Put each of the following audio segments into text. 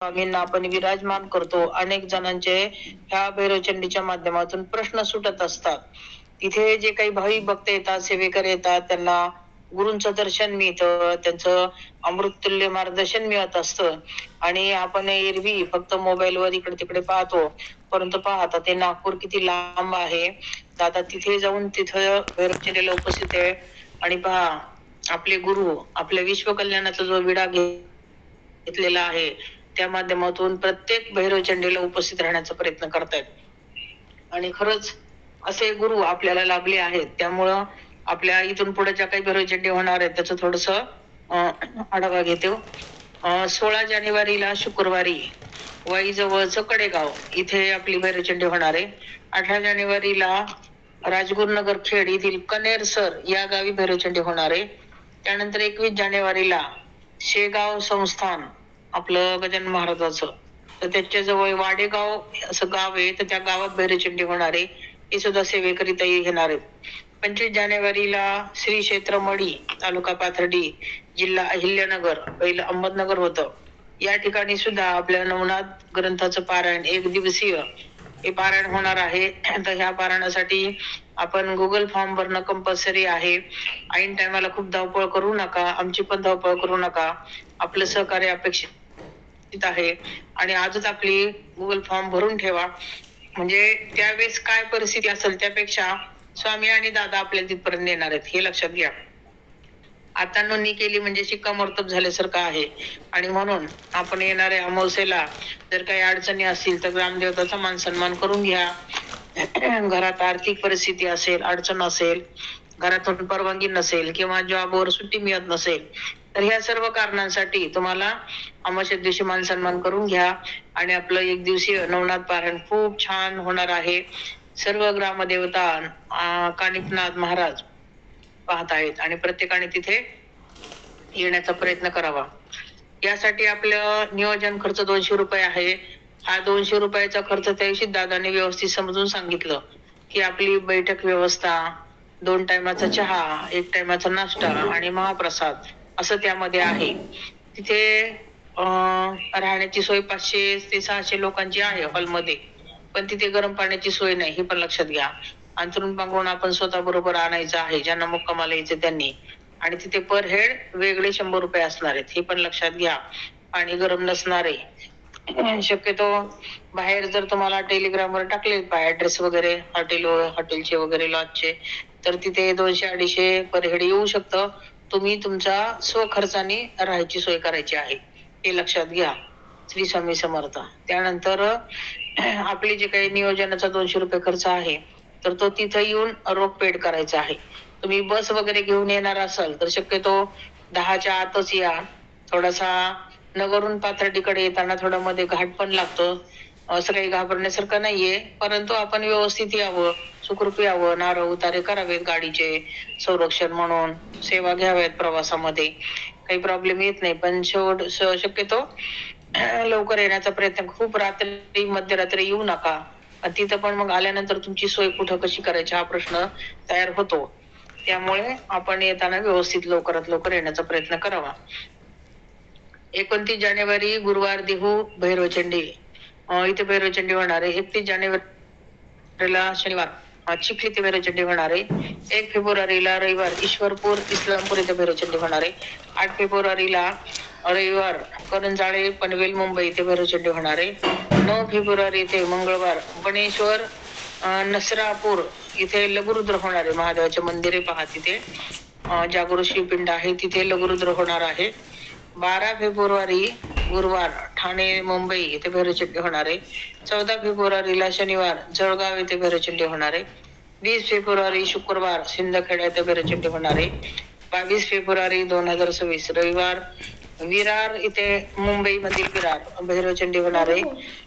स्वामींना आपण विराजमान करतो. अनेक जणांचे ह्या भैरवचंडीच्या माध्यमातून प्रश्न सुटत असतात. तिथे जे काही भावी भक्त येतात सेवेकर येतात त्यांना गुरूंचं दर्शन मिळतं त्यांचं अमृततुल्य मार्गदर्शन मिळत असतं. आणि आपण एरवी फक्त मोबाईलवर इकडे तिकडे पाहतो. परंतु पाहता आता ते नागपूर किती लांब आहे. तर आता तिथे जाऊन तिथं भैरवचंडीला उपस्थित आहे. आणि पहा आपले गुरु आपल्या विश्व कल्याणाचा जो विडा घे- घेतलेला आहे त्या माध्यमातून प्रत्येक भैरवचंडीला उपस्थित राहण्याचा प्रयत्न करतायत. आणि खरंच असे गुरु आपल्याला लाभले आहेत. त्यामुळं आपल्या इथून पुढे ज्या काही भैरवचंडी होणार आहेत त्याचं थोडस आढावा घेतो. सोळा जानेवारीला शुक्रवारी वाई जवळचं कडेगाव इथे आपली भैरवचंडी होणार आहे. अठरा जानेवारीला राजगुरुनगर खेड येथील कनेरसर या गावी भैरवचंडी होणार आहे. त्यानंतर एकवीस जानेवारीला शेगाव संस्थान आपलं गजानन महाराजाचं. तर त्याच्याजवळ वाडेगाव असं गाव आहे तर त्या गावात भैरचंडी होणार. आहे हे सुद्धा सेवेकरिता घेणार. आहेत पंचवीस जानेवारीला श्री क्षेत्र मडी तालुका पाथर्डी जिल्हा अहिल्यानगर पहिलं अहमदनगर होतं. या ठिकाणी सुद्धा आपल्या नवनाथ ग्रंथाचं पारायण एक दिवसीय हे पारायण होणार आहे. तर ह्या पारायणासाठी आपण गुगल फॉर्म भरणं कंपल्सरी आहे. ऐन टायमाला खूप धावपळ करू नका आमची पण धावपळ करू नका. आपलं सहकार्य अपेक्षित आहे. आणि आजच आपली गुगल फॉर्म भरून ठेवा. म्हणजे त्यावेळेस काय परिस्थिती असेल त्यापेक्षा स्वामी आणि दादा आपल्याला तिथपर्यंत येणार आहेत. हे लक्षात घ्या. आता नोंदणी केली म्हणजे शिक्कामोर्तब झाल्यासारखं आहे. आणि म्हणून आपण येणाऱ्या अमावस्येला जर काही अडचणी असतील तर ग्रामदेवताचा मान सन्मान करून घ्या. घरात आर्थिक परिस्थिती असेल अडचण असेल घरातून परवानगी नसेल किंवा जॉबवर सुट्टी मिळत नसेल तर ह्या सर्व कारणांसाठी तुम्हाला अमावस्या दिवशी मान सन्मान करून घ्या. आणि आपलं एक दिवसीय नवनाथ पारायण खूप छान होणार आहे. सर्व ग्रामदेवता कानिपनाथ महाराज पाहत आहेत आणि प्रत्येकाने तिथे येण्याचा प्रयत्न करावा. यासाठी आपलं नियोजन खर्च दोनशे रुपये आहे. हा दोनशे रुपयाचा खर्च त्या दिवशी दादाने व्यवस्थित समजून सांगितलं. की आपली बैठक व्यवस्था दोन टायमाचा चहा एक टायमाचा नाश्ता आणि महाप्रसाद असं त्यामध्ये आहे. तिथे राहण्याची सोय पाचशे ते सहाशे लोकांची आहे हॉलमध्ये. पण तिथे गरम पाण्याची सोय नाही हे पण लक्षात घ्या. अंतरून पांघरून आपण स्वतः बरोबर आणायचं आहे ज्यांना मुक्कामाला यायचं त्यांनी. आणि तिथे पर हेड वेगळे शंभर रुपये असणार आहेत हे पण लक्षात घ्या. पाणी गरम नसणार आहे. शक्यतो बाहेर जर तुम्हाला टेलिग्रामवर टाकले ऍड्रेस वगैरे हॉटेल हॉटेलचे वगैरे लॉजचे तर तिथे दोनशे अडीचशे पर हेड येऊ शकतं. तुम्ही तुमचा स्वखर्चाने राहायची सोय करायची आहे. हे लक्षात घ्या. श्री स्वामी समर्थ. त्यानंतर आपली जे काही नियोजनाचा दोनशे रुपये खर्च आहे तर तो तिथं येऊन रोख पेड करायचा आहे. तुम्ही बस वगैरे घेऊन येणार असाल तर शक्यतो दहाच्या आतच या. थोडासा नगरून पाथर्डीकडे येताना थोडा मध्ये घाट पण लागतो. असं काही घाबरण्यासारखं नाहीये. परंतु आपण व्यवस्थित यावं सुखरूप यावं नारळ उतारे करावेत गाडीचे संरक्षण म्हणून सेवा घ्याव्यात प्रवासामध्ये. काही प्रॉब्लेम येत नाही पण शेवट शक्यतो लवकर येण्याचा प्रयत्न खूप रात्री मध्यरात्री येऊ नका. तिथं पण मग आल्यानंतर तुमची सोय कुठं कशी करायची हा प्रश्न तयार होतो. त्यामुळे आपण येताना व्यवस्थित लवकरात लवकर येण्याचा प्रयत्न करावा. एकोणतीस जानेवारी गुरुवार देहू भैरवचंडी. इथे भैरवचंडी होणार आहे. एकतीस जानेवारीला शनिवार. चिखली ते भैरवचंडी होणार आहे. एक फेब्रुवारीला रविवार ईश्वरपूर इस्लामपूर इथे भैरवचंडी होणार आहे. आठ फेब्रुवारीला रविवार करंजाळे पनवेल मुंबई इथे भैरवचंडी होणार आहे. नऊ फेब्रुवारी इथे मंगळवार बनेश्वर नसरापूर इथे लघुरुद्र होणार आहे. महादेवाचे मंदिर आहे पहा तिथे. जागृत शिवपिंड आहे. तिथे लघुरुद्र होणार आहे. बारा फेब्रुवारी गुरुवार ठाणे मुंबई येथे भैरवचंडी होणार. आहे चौदा फेब्रुवारीला शनिवार जळगाव येथे भैरवचंडी होणार. आहे वीस फेब्रुवारी शुक्रवार सिंदखेडा येथे भैरवचंडी होणार. आहे बावीस फेब्रुवारी दोन हजार सव्वीस रविवार विरार इथे मुंबई मधील विरार भैरवचंडी होणार. आहे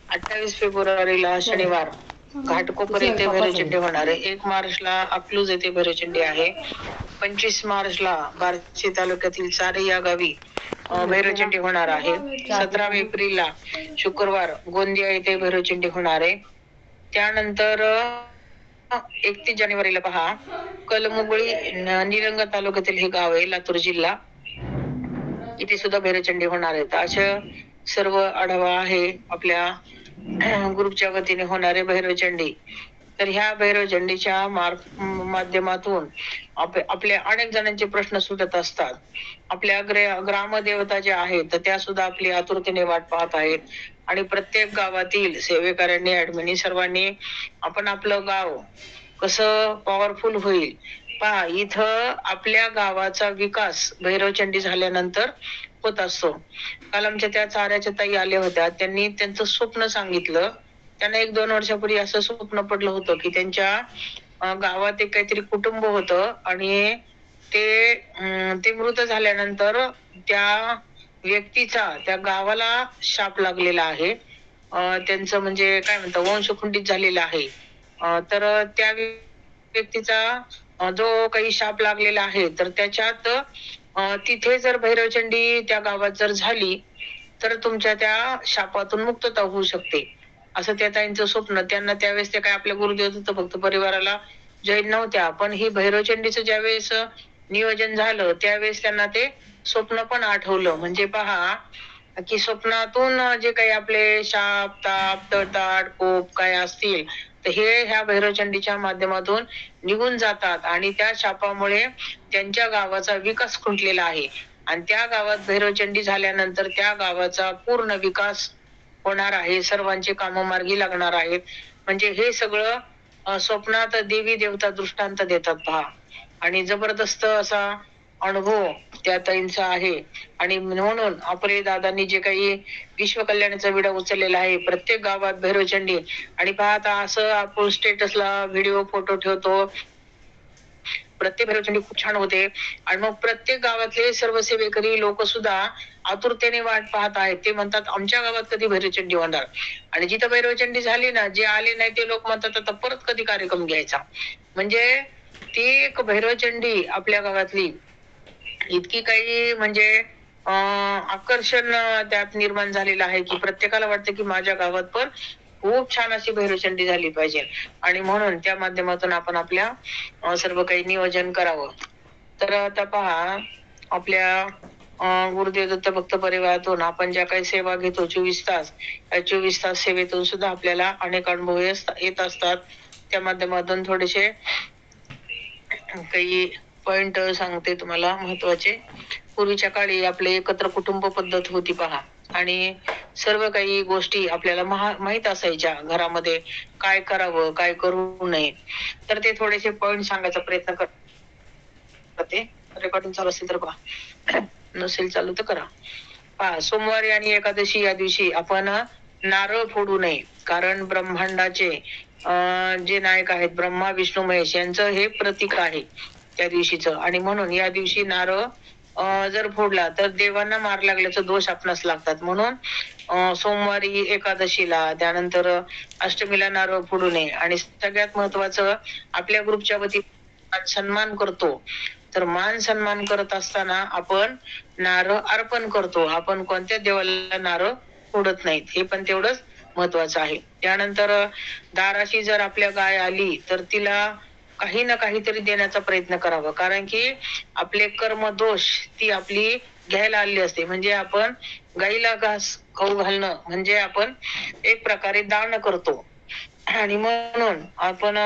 अठ्ठावीस फेब्रुवारीला शनिवार घाटकोपर येथे भैरवचंडी होणार. आहे एक मार्चला अकलूज येथे भैरवचंडी आहे. पंचवीस मार्चला बार्शी तालुक्यातील सारे या गावी भैरवचिंडी भैरवचंडी होणार आहे. सतरा एप्रिलला शुक्रवार गोंदिया येथे भैरवचंडी होणार आहे. त्यानंतर एकतीस जानेवारीला पहा कलमुगळी निरंग तालुक्यातील हे गाव आहे लातूर जिल्हा. इथे सुद्धा भैरवचंडी होणार आहे. तर अशा सर्व आढावा आहे आपल्या ग्रुपच्या वतीने होणारे भैरवचंडी. तर ह्या भैरवचंडीच्या झेंडीच्या माध्यमातून आपल्या आपले अनेक जणांचे प्रश्न सुटत असतात. आपल्या ग्रामदेवता ज्या आहेत तर त्या सुद्धा आपली आतुरतेने वाट पाहत आहेत. आणि प्रत्येक गावातील सेवेकऱ्यांनी ऍडमिनी सर्वांनी आपण आपलं गाव कसं पॉवरफुल होईल पहा इथं आपल्या गावाचा विकास भैरवचंडी झाल्यानंतर होत असतो. काल आमच्या त्या चाऱ्याच्या ताई आल्या होत्या. त्यांनी त्यांचं स्वप्न सांगितलं त्यांना एक दोन वर्षापूर्वी असं स्वप्न पडलं होतं की त्यांच्या गावात एक काहीतरी कुटुंब होतं आणि ते ते मृत झाल्यानंतर त्या व्यक्तीचा त्या गावाला शाप लागलेला आहे. त्यांचं म्हणजे काय म्हणतात वंशखुंडित झालेलं आहे. तर त्या व्यक्तीचा जो काही शाप लागलेला आहे तर त्याच्यात तिथे जर भैरवचंडी त्या गावात जर झाली तर तुमच्या त्या शापातून मुक्तता होऊ शकते. असं त्या ताईंचं स्वप्न त्यांना त्यावेळेस ते काय आपल्या गुरुदेव होतं फक्त परिवाराला जैन नव्हत्या पण ही भैरवचंडीचं ज्यावेळेस नियोजन झालं त्यावेळेस त्यांना ते स्वप्न पण आठवलं. म्हणजे पहा की स्वप्नातून जे काही आपले शाप ताप तडताड कोप काय असतील तर हे ह्या भैरवचंडीच्या माध्यमातून निघून जातात आणि त्या शापामुळे त्यांच्या गावाचा विकास खुंटलेला आहे. आणि त्या गावात भैरवचंडी झाल्यानंतर त्या गावाचा पूर्ण विकास होणार आहे सर्वांचे काम मार्गी लागणार आहेत. म्हणजे हे सगळं स्वप्नात देवी देवता दृष्टांत देतात पहा. आणि जबरदस्त असा अनुभव त्या ताईंचा आहे. आणि म्हणून आपले दादांनी जे काही विश्व कल्याणाचा विडा उचललेला आहे प्रत्येक गावात भैरवचंडी. आणि पाहता असं आपण स्टेटसला व्हिडिओ फोटो ठेवतो. प्रत्येक भैरवचंडी खूप छान होते. आणि मग प्रत्येक गावातले सर्व सेवेकरी लोक सुद्धा आतुरतेने वाट पाहत आहेत. ते म्हणतात आमच्या गावात कधी भैरवचंडी होणार? आणि जिथं भैरवचंडी झाली ना जे आले नाही ते लोक म्हणतात आता परत कधी कार्यक्रम घ्यायचा? म्हणजे ती एक भैरवचंडी आपल्या गावातली इतकी काही म्हणजे अं, आकर्षण त्यात निर्माण झालेलं आहे की प्रत्येकाला वाटतं की माझ्या गावात पण खूप छान अशी भैरवचंडी झाली पाहिजे. आणि म्हणून त्या माध्यमातून आपण आपल्या सर्व काही नियोजन करावं. तर आता पहा आपल्या गुरुदेव दत्त भक्त परिवारातून आपण ज्या काही सेवा घेतो चोवीस तास या चोवीस तास सेवेतून सुद्धा आपल्याला अनेक अनुभव येत असतात. त्या माध्यमातून थोडेसे काही पॉइंट सांगते तुम्हाला महत्त्वाचे. पूर्वीच्या काळी आपले एकत्र कुटुंब पद्धत होती पहा. आणि सर्व काही गोष्टी आपल्याला महा- माहीत असायच्या घरामध्ये. काय करावं काय करू नये. तर ते थोडेसे पॉइंट सांगायचा प्रयत्न करते. रेकॉर्डिंग चालू असेल तर पहा. नसेल चालू तर करा. पहा सोमवारी आणि एकादशी या दिवशी आपण नारळ फोडू नये. कारण ब्रह्मांडाचे अं, जे नायक आहेत ब्रह्मा विष्णू महेश यांचं हे प्रतीक आहे त्या दिवशीच. आणि म्हणून या दिवशी नारळ जर फोडला तर देवांना मार लागल्याचं दोष आपणास लागतात. म्हणून सोमवारी एकादशीला त्यानंतर अष्टमीला नारळ फोडू नये. आणि सगळ्यात महत्वाचं आपल्या ग्रुपच्या वतीने सन्मान करतो. तर मान सन्मान करत असताना आपण नारळ अर्पण करतो. आपण कोणत्या देवाला नारळ फोडत नाहीत हे पण तेवढंच महत्वाचं आहे. त्यानंतर दाराशी जर आपल्या गाय आली तर तिला काही ना काहीतरी देण्याचा प्रयत्न करावा. कारण की आपले कर्म दोष ती आपली घ्यायला आली असते. म्हणजे आपण गाईला घास खाऊ घालणं म्हणजे आपण एक प्रकारे दान करतो. आणि म्हणून आपण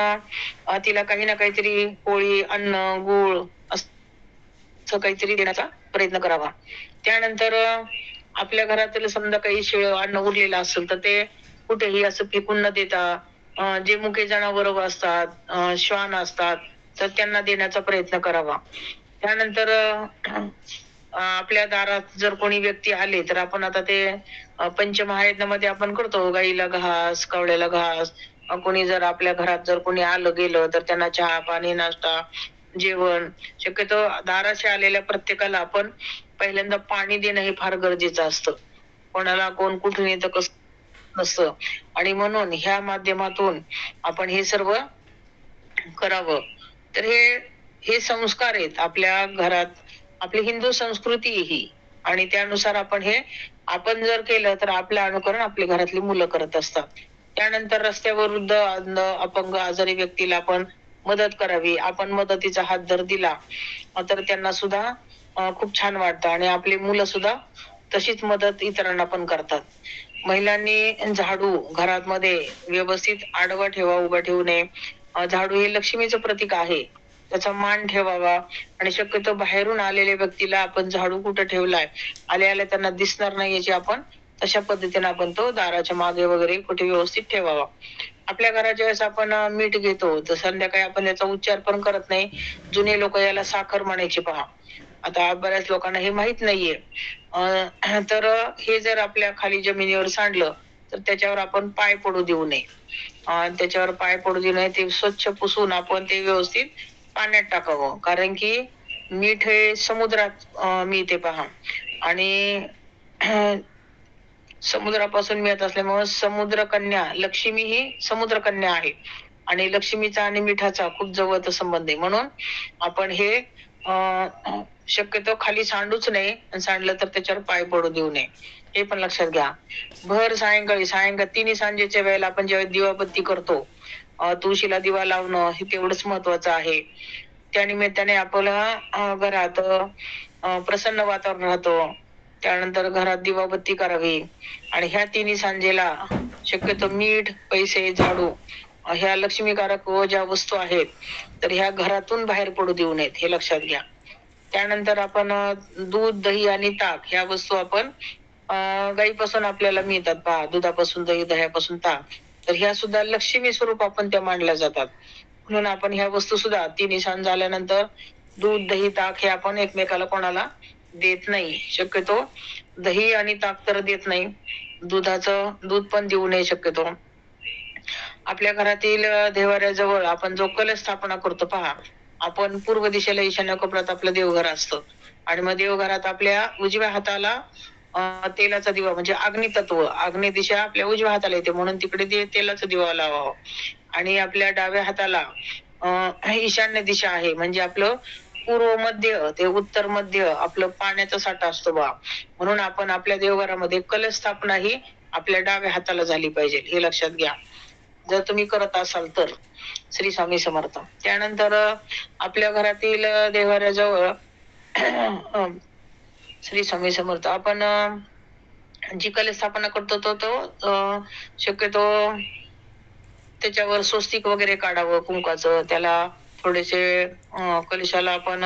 तिला काही ना काहीतरी पोळी अन्न गुळ असं काहीतरी देण्याचा प्रयत्न करावा. त्यानंतर आपल्या घरातील समजा काही शिळ अन्न उरलेलं असेल तर ते कुठेही असं फेकून न देता जे मुके जनावर असतात श्वान असतात तर त्यांना देण्याचा प्रयत्न करावा. त्यानंतर आपल्या दारात जर कोणी व्यक्ती आले तर आपण आता ते अं, पंचमहायज्ञामध्ये आपण करतो गाईला घास कावळ्याला घास कोणी जर आपल्या घरात जर कोणी आलं गेलं तर त्यांना चहा पाणी नाश्ता जेवण. शक्यतो दाराशी आलेल्या प्रत्येकाला आपण पहिल्यांदा पाणी देणं हे फार गरजेचं असतं. कोणाला कोण कुठून येतं कसं नसतं. आणि म्हणून ह्या माध्यमातून आपण हे सर्व करावं. तर हे हे संस्कार आहेत आपल्या घरात. आपली हिंदू संस्कृती ही आणि त्यानुसार आपण हे आपण जर केलं तर आपलं अनुकरण आपल्या घरातली मुलं करत असतात. त्यानंतर रस्त्यावर वृद्ध अपंग आजारी व्यक्तीला आपण मदत करावी. आपण मदतीचा हात जर दिला तर त्यांना सुद्धा खूप छान वाटतं. आणि आपली मुलं सुद्धा तशीच मदत इतरांना पण करतात. महिलांनी झाडू घरात मध्ये व्यवस्थित आडवा ठेवा उभा ठेवू नये. झाडू हे लक्ष्मीचं प्रतीक आहे. त्याचा मान ठेवावा आणि शक्यतो बाहेरून आलेल्या व्यक्तीला आपण झाडू कुठं ठेवलाय आल्या आल्या त्यांना दिसणार नाही याची आपण तशा पद्धतीने आपण तो दाराच्या मागे वगैरे कुठे व्यवस्थित ठेवावा. आपल्या घराच्या वेळेस आपण मीठ घेतो. तर संध्याकाळी आपण याचा उच्चार पण करत नाही. जुने लोक याला साखर म्हणायचे पहा. आता बऱ्याच लोकांना हे माहीत नाहीये. तर हे जर आपल्या खाली जमिनीवर सांडलं तर त्याच्यावर आपण पाय पडू देऊ नये. त्याच्यावर पाय पडू देऊ नये ते स्वच्छ पुसून आपण ते व्यवस्थित पाण्यात टाकावं. कारण की मीठ हे समुद्रात मिळते पहा. आणि समुद्रापासून मिळत असल्यामुळे समुद्र कन्या लक्ष्मी ही समुद्र कन्या आहे. आणि लक्ष्मीचा आणि मिठाचा खूप जवळचा संबंध आहे. म्हणून आपण हे शक्यतो खाली सांडूच नये आणि सांडलं तर त्याच्यावर पाय पडू देऊ नये. हे पण लक्षात घ्या. भर सायंकाळी सायंकाळ तिन्ही सांजेच्या वेळेला आपण जेव्हा दिवाबत्ती करतो तुळशीला दिवा लावणं हे तेवढंच महत्वाचं आहे. त्या निमित्ताने आपलं घरात प्रसन्न वातावरण राहतं. त्यानंतर घरात दिवाबत्ती करावी. आणि ह्या तिन्ही सांजेला शक्यतो मीठ पैसे झाडू ह्या लक्ष्मीकारक व ज्या वस्तू आहेत तर ह्या घरातून बाहेर पडू देऊ नयेत हे लक्षात घ्या. त्यानंतर आपण दूध दही आणि ताक ह्या वस्तू आपण गाईपासून आपल्याला मिळतात. पहा दुधापासून दही दह्यापासून ताक. तर ह्या सुद्धा लक्ष्मी स्वरूप आपण त्या मांडल्या जातात. म्हणून आपण ह्या वस्तू सुद्धा तिन्ही सण झाल्यानंतर दूध दही ताक हे आपण एकमेकाला कोणाला देत नाही. शक्यतो दही आणि ताक तर देत नाही. दुधाचं दूध पण देऊ नये शक्यतो. आपल्या घरातील देवाऱ्याजवळ आपण जो कलश स्थापना करतो पहा. आपण पूर्व दिशेला ईशान्य कोपऱ्यात आपलं देवघर असतं. आणि मग देवघरात आपल्या उजव्या हाताला तेलाचा दिवा म्हणजे अग्नितत्व तत्व दिशा आपल्या उजव्या हाताला येते. म्हणून तिकडे ते तेलाचा दिवा लावावा. आणि आपल्या डाव्या हाताला अं, ईशान्य दिशा आहे. म्हणजे आपलं पूर्व मध्य ते उत्तर मध्य आपलं पाण्याचा साठा असतो बा. म्हणून आपण आपल्या देवघरामध्ये कलश स्थापना ही आपल्या डाव्या हाताला झाली पाहिजे. हे लक्षात घ्या. जर तुम्ही करत असाल तर श्री स्वामी समर्थ. त्यानंतर आपल्या घरातील देवाऱ्याजवळ श्री स्वामी समर्थ. आपण जी कले स्थापना करतो तो तो शक्यतो त्याच्यावर स्वस्तिक वगैरे काढावं कुंकाचं. त्याला थोडेसे कलशाला आपण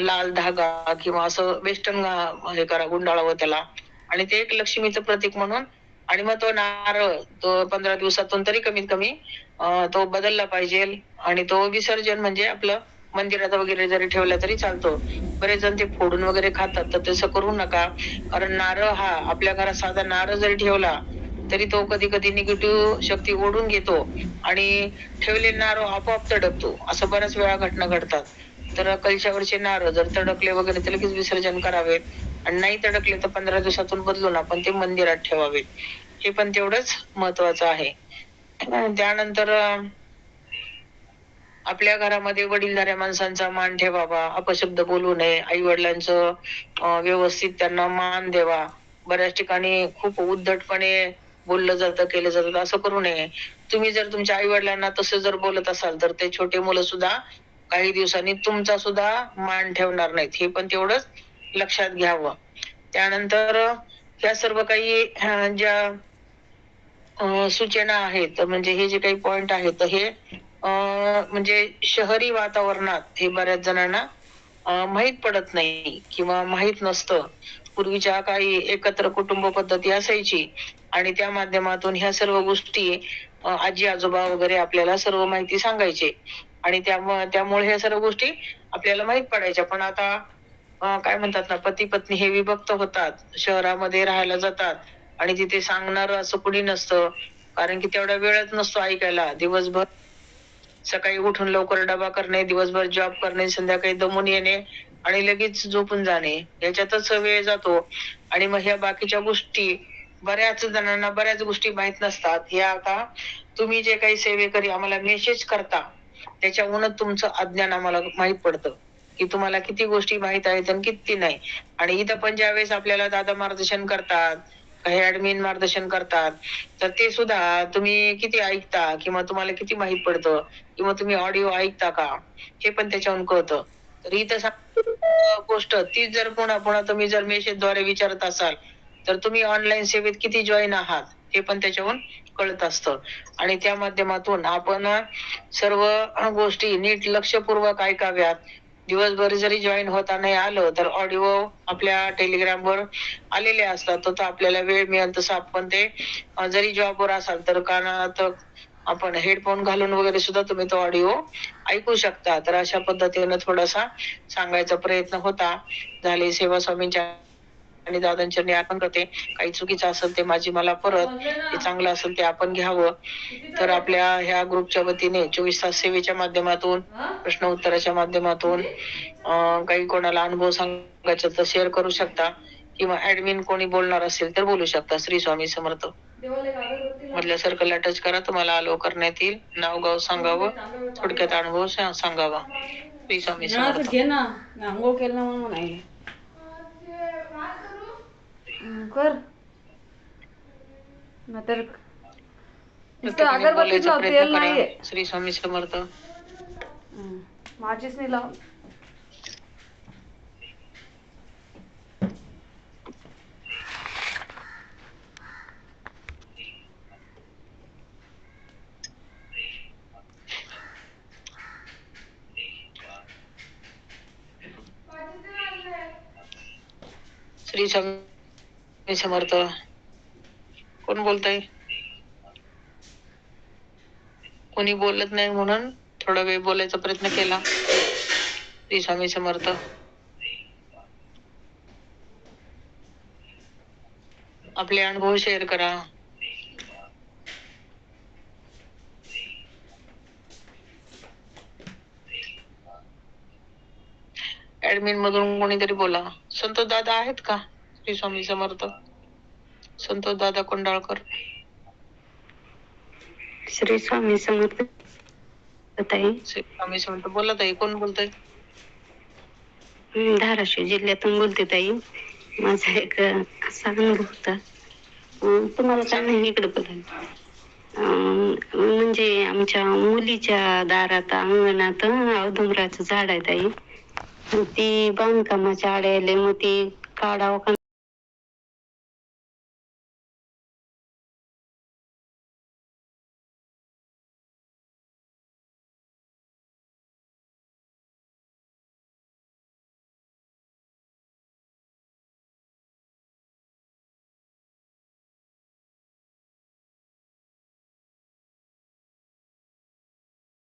लाल धागा किंवा असं वेस्टर्न हे करा गुंडाळावं त्याला. आणि ते एक लक्ष्मीचं प्रतीक म्हणून आणि मग तो नारळ तो पंधरा दिवसातून तरी कमीत कमी तो बदलला पाहिजे. आणि तो विसर्जन म्हणजे आपलं मंदिरात वगैरे जरी ठेवला तरी चालतो. बरेच जण ते फोडून वगैरे खातात तर तसं करू नका. कारण नारळ हा आपल्या घरात साधा नारळ जरी ठेवला तरी तो कधी कधी निगेटिव्ह शक्ती ओढून घेतो. आणि ठेवले नारळ आपोआप तडकतो असं बऱ्याच वेळा घटना घडतात. तर कलशावरचे नारळ जर तडकले वगैरे तर लगेच विसर्जन करावे. आणि नाही तडकले तर पंधरा दिवसातून बदलून आपण ते मंदिरात ठेवावेत हे पण तेवढंच महत्वाचं आहे. त्यानंतर आपल्या घरामध्ये वडीलधाऱ्या माणसांचा मान ठेवावा अपशब्द बोलू नये आई वडिलांचं व्यवस्थित त्यांना मान द्यावा. बऱ्याच ठिकाणी खूप उद्धटपणे बोललं जातं केलं जातं असं करू नये. तुम्ही जर तुमच्या आई वडिलांना तसं जर बोलत असाल तर ते छोटे मुलं सुद्धा काही दिवसांनी तुमचा सुद्धा मान ठेवणार नाहीत. हे पण तेवढंच लक्षात घ्यावं. त्यानंतर या सर्व काही ज्या सूचना आहेत. म्हणजे हे जे काही पॉइंट आहेत हे म्हणजे शहरी वातावरणात हे बऱ्याच जणांना माहीत माहीत पडत नाही किंवा माहीत नसतं. पूर्वीच्या काही एकत्र कुटुंब पद्धती असायची आणि त्या माध्यमातून ह्या सर्व गोष्टी आजी आजोबा वगैरे आपल्याला सर्व माहिती सांगायचे. आणि त्यामुळे त्यामुळे ह्या सर्व गोष्टी आपल्याला माहीत पडायच्या. पण आता काय म्हणतात ना पती पत्नी हे विभक्त होतात. शहरामध्ये राहायला जातात. आणि तिथे सांगणार असं कुणी नसतं. कारण की तेवढा वेळच नसतो ऐकायला. दिवसभर सकाळी उठून लवकर डबा करणे दिवसभर जॉब करणे संध्याकाळी दमून येणे आणि लगेच झोपून जाणे. याच्यातच वेळ जातो. आणि मग ह्या बाकीच्या गोष्टी बऱ्याच जणांना बऱ्याच गोष्टी माहीत नसतात. या आता तुम्ही जे काही सेवेकरी आम्हाला मेसेज करता त्याच्याहून तुमचं अज्ञान आम्हाला माहीत पडतं. की तुम्हाला किती गोष्टी माहीत आहेत आणि किती नाही. आणि इथं पण ज्यावेळेस आपल्याला दादा मार्गदर्शन करतात काही ऍडमिन मार्गदर्शन करतात. तर ते सुद्धा तुम्ही किती ऐकता किंवा तुम्हाला किती माहीत पडतं किंवा तुम्ही ऑडिओ ऐकता का? हे पण त्याच्याहून कळतं. तर इथं गोष्ट तीच जर पुन्हा पुन्हा तुम्ही जर मेसेजद्वारे विचारत असाल तर तुम्ही ऑनलाईन सेवेत किती जॉईन आहात हे पण त्याच्यावरून कळत असतं. आणि त्या माध्यमातून आपण सर्व गोष्टी नीट लक्षपूर्वक ऐकाव्यात. दिवसभर जरी जॉईन होता नाही आलं तर ऑडिओ आपल्या टेलिग्राम वर आलेले असतात. तर आपल्याला वेळ मिळेल तसं आपण ते जरी जॉबवर असाल तर कानात आपण हेडफोन घालून वगैरे सुद्धा तुम्ही तो ऑडिओ ऐकू शकता. तर अशा पद्धतीनं थोडासा सांगायचा प्रयत्न होता. झाले सेवा स्वामींच्या आणि दादांच्या करते. काही चुकीचं असेल ते माझी मला परत जे चांगलं असेल ते आपण घ्यावं. तर आपल्या ह्या ग्रुपच्या वतीने चोवीस तास सेवेच्या माध्यमातून प्रश्न उत्तराच्या माध्यमातून काही कोणाला अनुभव सांगायचा तर शेअर करू शकता. किंवा ऍडमिन कोणी बोलणार असेल तर बोलू शकता. श्री स्वामी समर्थ. मधल्या सर्कलला टच करा. तुम्हाला अलो करण्यात येईल. नाव गाव सांगावं. थोडक्यात अनुभव सांगावा. श्री स्वामी समर्थ. कर. नाहीतर नुसतं तुम्ही अगरबत्तीच लाव तेल नाहीये. श्री स्वामी समर्थ. हं, माझीच नाही लाव श्री स्वामी समर्थ. कोण बोलताय? कोणी बोलत नाही म्हणून थोडा वेळ बोलायचा प्रयत्न केला. श्री स्वामी समर्थ. आपले अनुभव शेअर करा. ऍडमिन मधून कोणीतरी बोला. संतोष दादा आहेत का? श्री स्वामी समर्थ. संतोष दादा कोंडाळकर. श्री स्वामी समर्थ. ताई. श्री स्वामी समर्थ. बोला ताई कोण बोलतय? मी धाराशिव जिल्ह्यातून बोलते ताई. माझा एक असा अनुभव होता. अं, तुम्हाला काय नाही इकडे बोला अं, म्हणजे आमच्या मुलीच्या दारात अंगणात औदुंबराचं झाड आहे ताई. मग ती बांधकामाच्या आड्याले मग ती काढावं का